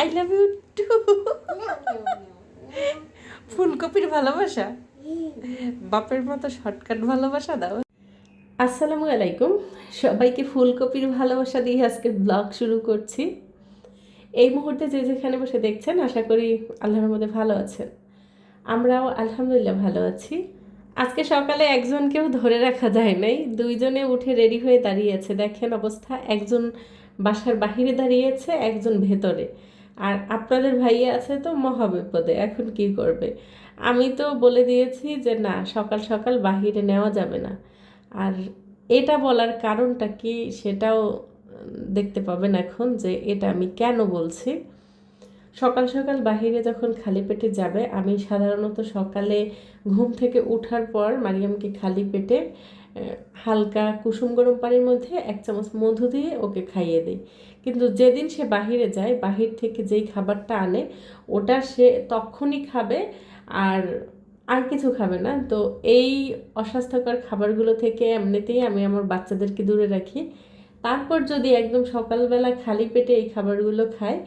I love you two ফুলকপির ভালোবাসা? বাপের মতো শর্টকাট ভালোবাসা দাও। আসসালামু আলাইকুম। সবাইকে ফুলকপির ভালোবাসা দিয়ে আজকে ব্লগ শুরু করছি। এই মুহূর্তে যে যেখানে বসে দেখছেন আশা করি আল্লাহর মধ্যে ভালো আছেন। আমরাও আলহামদুলিল্লাহ ভালো আছি। আজকে সকালে একজনকেও ধরে রাখা যায় নাই। দুইজনে উঠে রেডি হয়ে দাঁড়িয়েছে দেখেন অবস্থা একজন বাসার বাহিরে দাঁড়িয়েছে একজন ভেতরে। আর আপনাদের ভাইয়া আছে তো মহাবিপদে, এখন কি করবে? আমি তো বলে দিয়েছি যে না, সকাল সকাল বাহিরে নেওয়া যাবে না। আর এটা বলার কারণটা কি সেটাও দেখতে পাবেন এখন যে এটা আমি কেন বলছি। সকাল সকাল বাহিরে যখন খালি পেটে যাবে, আমি সাধারণত সকালে ঘুম থেকে ওঠার পর মারিয়ামকে খালি পেটে হালকা কুসুম গরম পানির মধ্যে এক চামচ মধু দিয়ে ওকে খাইয়ে দিই। কিন্তু যেদিন সে বাহিরে যায়, বাহির থেকে যেই খাবারটা আনে, ওটা সে তখনই খাবে আর আর কিছু খাবে না। তো এই অস্বাস্থ্যকর খাবারগুলো থেকে এমনিতেই আমি আমার বাচ্চাদেরকে দূরে রাখি। তারপর যদি একদম সকালবেলা খালি পেটে এই খাবারগুলো খায়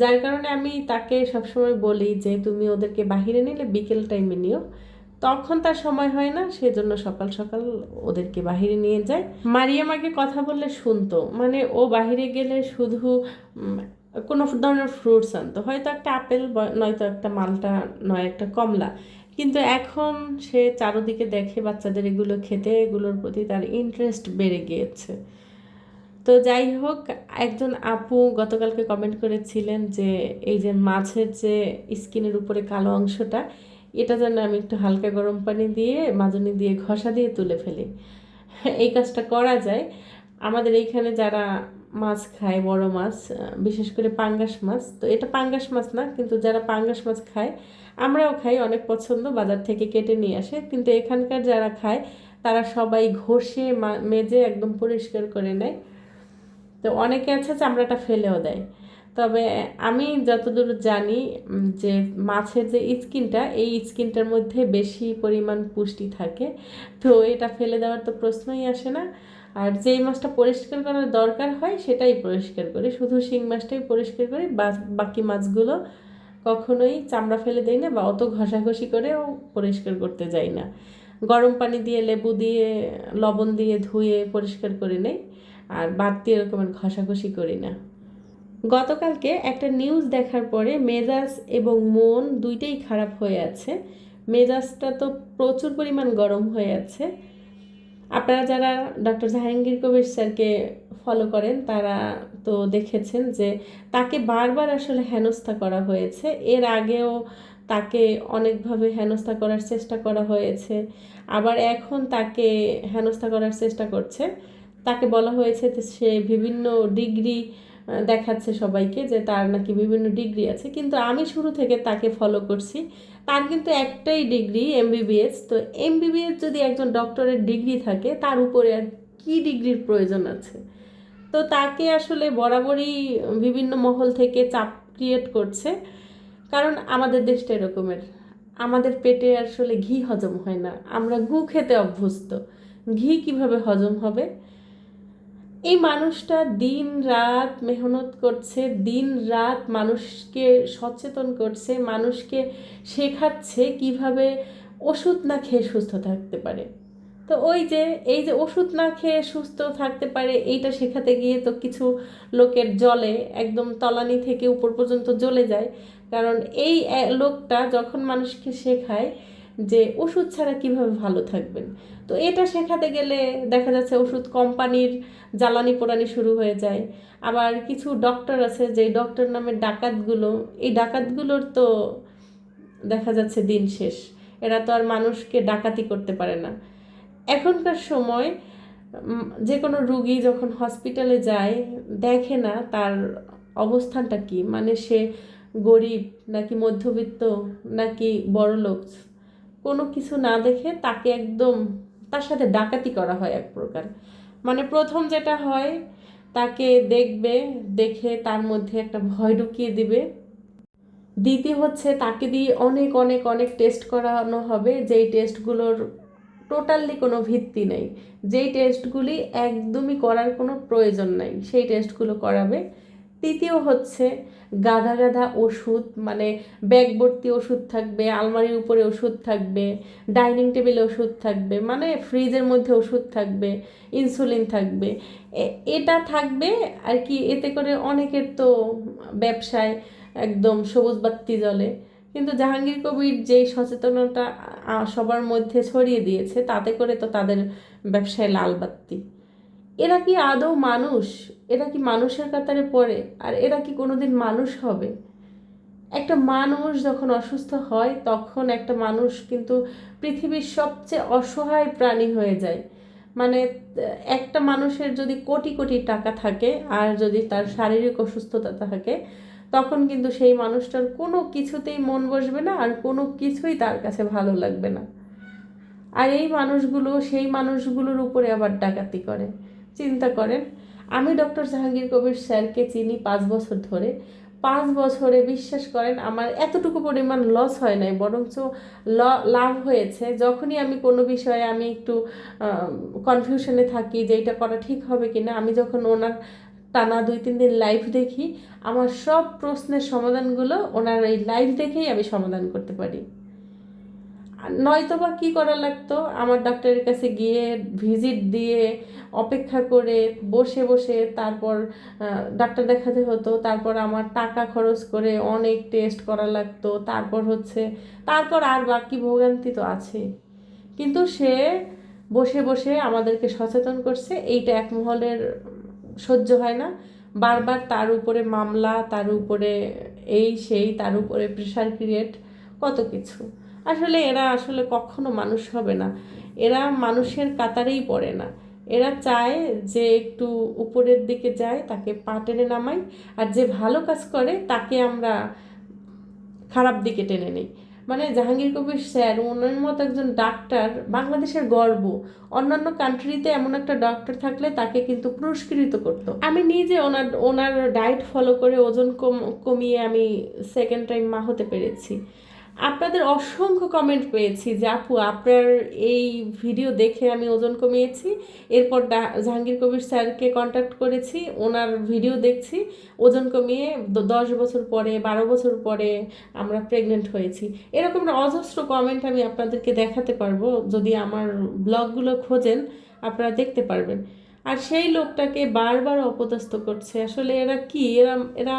যার কারণে আমি তাকে সবসময় বলি যে, তুমি ওদেরকে বাহিরে নিলে বিকেল টাইমে নিও। তখন তার সময় হয় না, সেজন্য সকাল সকাল ওদেরকে বাহিরে নিয়ে যায়। মারিয়াম আগে কথা বললে শুনতো মানে ও বাহিরে গেলে শুধু কোনো ধরনের ফ্রুটস আনতো। হয়তো একটা আপেল নয়তো একটা মালটা, নয় একটা কমলা। কিন্তু এখন সে চারোদিকে দেখে বাচ্চাদের এগুলো খেতে, এগুলোর প্রতি তার ইন্টারেস্ট বেড়ে গিয়েছে। তো যাই হোক, একজন আপু গতকালকে কমেন্ট করেছিলেন যে, এই যে মাছের যে স্কিনের উপরে কালো অংশটা এটা যেন আমি একটু হালকা গরম পানি দিয়ে, মাজনি দিয়ে, ঘষা দিয়ে তুলে ফেলি। এই কাজটা করা যায়। আমাদের এইখানে যারা মাছ খায়, বড় মাছ, বিশেষ করে পাঙ্গাস মাছ, তো এটা পাঙ্গাস মাছ না, কিন্তু যারা পাঙ্গাস মাছ খায়, আমরাও খাই, অনেক পছন্দ, বাজার থেকে কেটে নিয়ে আসে। কিন্তু এখানকার যারা খায়, তারা সবাই ঘষে মেজে একদম পরিষ্কার করে নেয়। তো অনেকে আছে চামড়াটা ফেলেও দেয়। তবে আমি যতদূর জানি যে মাছের যে স্কিনটা, এই স্কিনটার মধ্যে বেশি পরিমাণ পুষ্টি থাকে। তো এটা ফেলে দেওয়ার তো প্রশ্নই আসে না। আর যেই মাছটা পরিষ্কার করার দরকার হয়, সেটাই পরিষ্কার করি। শুধু শিং মাছটাই পরিষ্কার করি বাকি মাছগুলো কখনোই চামড়া ফেলে দেই না, বা অত ঘষাঘষি করেও পরিষ্কার করতে যাই না। গরম পানি দিয়ে, লেবু দিয়ে, লবণ দিয়ে ধুয়ে পরিষ্কার করে নেই। আর বাড়তি এরকম আর ঘষাঘষি করি না। গতকালকে একটা নিউজ দেখার পরে মেজাজ এবং মন দুইটাই খারাপ হয়ে আছে। মেজাজটা তো প্রচুর পরিমাণ গরম হয়ে আছে। আপনারা যারা ডক্টর জাহাঙ্গীর কবির স্যারকে ফলো করেন, তারা তো দেখেছেন যে তাকে বারবার আসলে হেনস্থা করা হয়েছে। এর আগেও তাকে অনেকভাবে হেনস্থা করার চেষ্টা করা হয়েছে। আবার এখন তাকে হেনস্থা করার চেষ্টা করছে। তাকে বলা হয়েছে সে বিভিন্ন ডিগ্রি দেখাচ্ছে সবাইকে যে তার নাকি বিভিন্ন ডিগ্রি আছে। কিন্তু আমি শুরু থেকে তাকে ফলো করছি। তার কিন্তু একটাই ডিগ্রি এমবিবিএস তো এমবিবিএস যদি একজন ডক্টরের ডিগ্রি থাকে, তার উপরে আর কী ডিগ্রির প্রয়োজন আছে? তো তাকে আসলে বরাবরই বিভিন্ন মহল থেকে চাপ ক্রিয়েট করছে। কারণ আমাদের দেশটা এরকমের। আমাদের পেটে আসলে ঘি হজম হয় না। আমরা গু খেতে অভ্যস্ত। ঘি কীভাবে হজম হবে? এই মানুষটা দিন রাত মেহনত করছে, দিন রাত মানুষকে সচেতন করছে, মানুষকে শেখাচ্ছে কীভাবে ওষুধ না খেয়ে সুস্থ থাকতে পারে। তো ওই যে, এই যে ওষুধ না খেয়ে সুস্থ থাকতে পারে, এইটা শেখাতে গিয়ে তো কিছু লোকের জলে একদম তলানি থেকে উপর পর্যন্ত জ্বলে যায়। কারণ এই লোকটা যখন মানুষকে শেখায় যে ওষুধ ছাড়া কীভাবে ভালো থাকবেন? তো এটা শেখাতে গেলে দেখা যাচ্ছে ওষুধ কোম্পানির জ্বালানি পোড়ানি শুরু হয়ে যায়। আবার কিছু ডক্টর আছে যে ডক্টর নামের ডাকাতগুলো, এই ডাকাতগুলোর তো দেখা যাচ্ছে দিন শেষ। এরা তো আর মানুষকে ডাকাতি করতে পারে না। এখনকার সময় যে কোনো রুগী যখন হসপিটালে যায়, দেখে না তার অবস্থানটা কি। মানে সে গরিব নাকি মধ্যবিত্ত নাকি বড়লোক। কোনো কিছু না দেখে তাকে একদম তার সাথে ডাকাতি করা হয় এক প্রকার। মানে প্রথম যেটা হয়, তাকে দেখবে, দেখে তার মধ্যে একটা ভয় ঢুকিয়ে দিবে। দ্বিতীয় হচ্ছে তাকে দিয়ে অনেক অনেক অনেক টেস্ট করানো হবে, যেই টেস্টগুলোর টোটালি কোনো ভিত্তি নেই। যেই টেস্টগুলি একদমই করার কোনো প্রয়োজন নাই, সেই টেস্টগুলো করাবে। তৃতীয় হচ্ছে গাদা গাধা ওষুধ মানে ব্যাগ ভর্তি ওষুধ থাকবে, আলমারির উপরে ওষুধ থাকবে ডাইনিং টেবিলে ওষুধ থাকবে মানে ফ্রিজের মধ্যে ওষুধ থাকবে ইনসুলিন থাকবে। এটা থাকবে আর কি, এতে করে অনেকের তো ব্যবসায় একদম সবুজ বাত্তি জ্বলে। কিন্তু জাহাঙ্গীর কবির যেই সচেতনতা সবার মধ্যে ছড়িয়ে দিয়েছে, তাতে করে তো তাদের ব্যবসায় লাল বাত্তি এরা কি আদৌ মানুষ? এরা কি মানুষের কাতারে পড়ে? আর এরা কি কোনোদিন মানুষ হবে? একটা মানুষ যখন অসুস্থ হয়, তখন একটা মানুষ কিন্তু পৃথিবীর সবচেয়ে অসহায় প্রাণী হয়ে যায়। মানে একটা মানুষের যদি কোটি কোটি টাকা থাকে, আর যদি তার শারীরিক অসুস্থতা থাকে, তখন কিন্তু সেই মানুষটার কোনো কিছুতেই মন বসবে না, আর কোনো কিছুই তার কাছে ভালো লাগবে না। আর এই মানুষগুলো, সেই মানুষগুলোর উপরে আবার ডাকাতি করে। চিন্তা করেন। আমি ডক্টর জাহাঙ্গীর কবির স্যারকে চিনি পাঁচ বছর ধরে। পাঁচ বছরে বিশ্বাস করেন, আমার এতটুকু পরিমাণ লস হয় নাই, বরঞ্চ ল- লাভ হয়েছে। যখনই আমি কোনো বিষয়ে আমি একটু কনফিউশনে থাকি যে এটা করা ঠিক হবে কি না আমি যখন ওনার টানা দুই, তিন দিন লাইভ দেখি, আমার সব প্রশ্নের সমাধানগুলো ওনার এই লাইভ দেখেই আমি সমাধান করতে পারি। নয়তো বা কী করা লাগতো? আমার ডাক্তারের কাছে গিয়ে ভিজিট দিয়ে, অপেক্ষা করে, বসে বসে তারপর ডাক্তার দেখাতে হতো। তারপর আমার টাকা খরচ করে অনেক টেস্ট করা লাগতো। তারপর হচ্ছে, তারপর আর বাকি ভোগান্তি তো আছে। কিন্তু সে বসে বসে আমাদেরকে সচেতন করছে, এইটা এক মহলের সহ্য হয় না। বারবার তার উপরে মামলা, তার উপরে এই, সেই, তার উপরে প্রেশার ক্রিয়েট কত কিছু। আসলে এরা আসলে কখনো মানুষ হবে না। এরা মানুষের কাতারেই পড়ে না। এরা চায় যে একটু উপরের দিকে যায়, তাকে পা টেনে নামাই, আর যে ভালো কাজ করে, তাকে আমরা খারাপ দিকে টেনে নেই। মানে জাহাঙ্গীর কবির স্যার ওনার মতো একজন ডাক্তার বাংলাদেশের গর্ব। অন্যান্য কান্ট্রিতে এমন একটা ডক্টর থাকলে তাকে কিন্তু পুরস্কৃত করত। আমি নিজে ওনার ওনার ডায়েট ফলো করে ওজন কম, কমিয়ে আমি সেকেন্ড টাইম মা হতে পেরেছি। আপনাদের অসংখ্য কমেন্ট পেয়েছি যে, আপু, আপনার এই ভিডিও দেখে আমি ওজন কমিয়েছি। এরপর জাহাঙ্গীর কবির স্যারকে কন্ট্যাক্ট করেছি। ওনার ভিডিও দেখছি। ওজন কমিয়ে দশ বছর পরে, বারো বছর পরে আমরা প্রেগনেন্ট হয়েছি। এরকম অজস্র কমেন্ট আমি আপনাদেরকে দেখাতে পারব। যদি আমার ব্লগগুলো খোঁজেন, আপনারা দেখতে পারবেন। আর সেই লোকটাকে বারবার অপদস্থ করছে। আসলে এরা কি? এরা এরা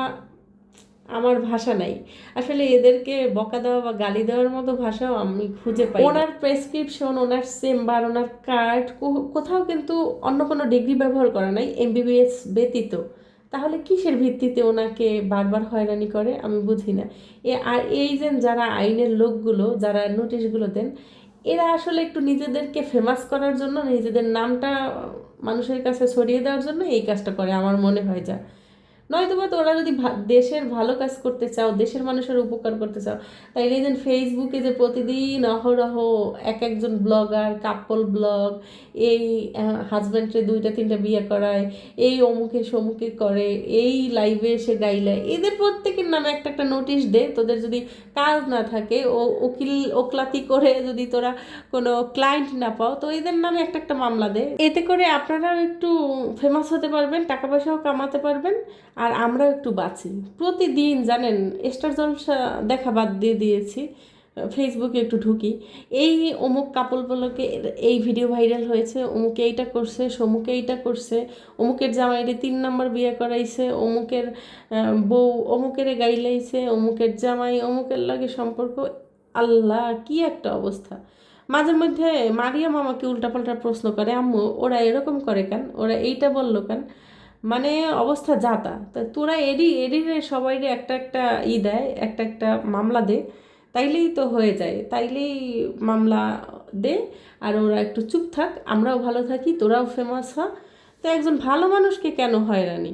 আমার ভাষা নাই। আসলে এদেরকে বকা দেওয়া বা গালি দেওয়ার মতো ভাষাও আমি খুঁজে পাই ওনার প্রেসক্রিপশন ওনার চেম্বার, ওনার কার্ড কোথাও কিন্তু অন্য কোনো ডিগ্রি ব্যবহার করা নাই এমবিবিএস ব্যতীত। তাহলে কিসের ভিত্তিতে ওনাকে বারবার হয়রানি করে? আমি বুঝি না। এ, আর এই যে যারা আইনের লোকগুলো, যারা নোটিশগুলো দেন, এরা আসলে একটু নিজেদেরকে ফেমাস করার জন্য, নিজেদের নামটা মানুষের কাছে ছড়িয়ে দেওয়ার জন্য এই কাজটা করে, আমার মনে হয় যা। নয়তো বা তোরা যদি দেশের ভালো কাজ করতে চাও, দেশের মানুষের উপকার করতে চাও, তাইলে যে ফেসবুকে যে প্রতিদিন অহরহ এক একজন ব্লগার, কাপল ব্লগ, এই হাজব্যান্ডে দুইটা, তিনটা বিয়ে করায়, এই অমুকে সমুকে করে, এই লাইভে এসে গাইলায় এদের প্রত্যেকের নামে একটা একটা নোটিশ দে, তোদের যদি কাজ না থাকে, ও, উকিল, ওকলাতি করে যদি তোরা কোনো ক্লায়েন্ট না পাও, তো এদের নামে একটা একটা মামলা দে। এতে করে আপনারাও একটু ফেমাস হতে পারবেন, টাকা পয়সাও কামাতে পারবেন আর আমরাও একটু বাঁচি। প্রতিদিন জানেন স্টার জলসা দেখা বাদ দিয়ে দিয়েছি ফেসবুকে একটু ঢুকি। এই অমুক কাপল বলকে এই ভিডিও ভাইরাল হয়েছে, অমুকে এইটা করছে, সমুকে এইটা করছে, অমুকের জামাইরে তিন নম্বর বিয়ে করাইছে, অমুকের বউ অমুকের গাইলাইছে, অমুকের জামাই, অমুকের লাগে সম্পর্ক। আল্লাহ, কি একটা অবস্থা। মাঝে মধ্যে মারিয়াম আমাকে উল্টাপাল্টা প্রশ্ন করে, আম্মু, ওরা এরকম করে কেন? ওরা এইটা বলল কেন? মানে অবস্থা যাতা। তা তোরা এরই এরিরে সবাইরে একটা একটা ই দেয়, একটা একটা মামলা দে। তাইলেই তো হয়ে যায়, তাইলেই মামলা দে আর ওরা একটু চুপ থাক, আমরাও ভালো থাকি, তোরাও ফেমাস হ। তো একজন ভালো মানুষকে কেন হয়রানি?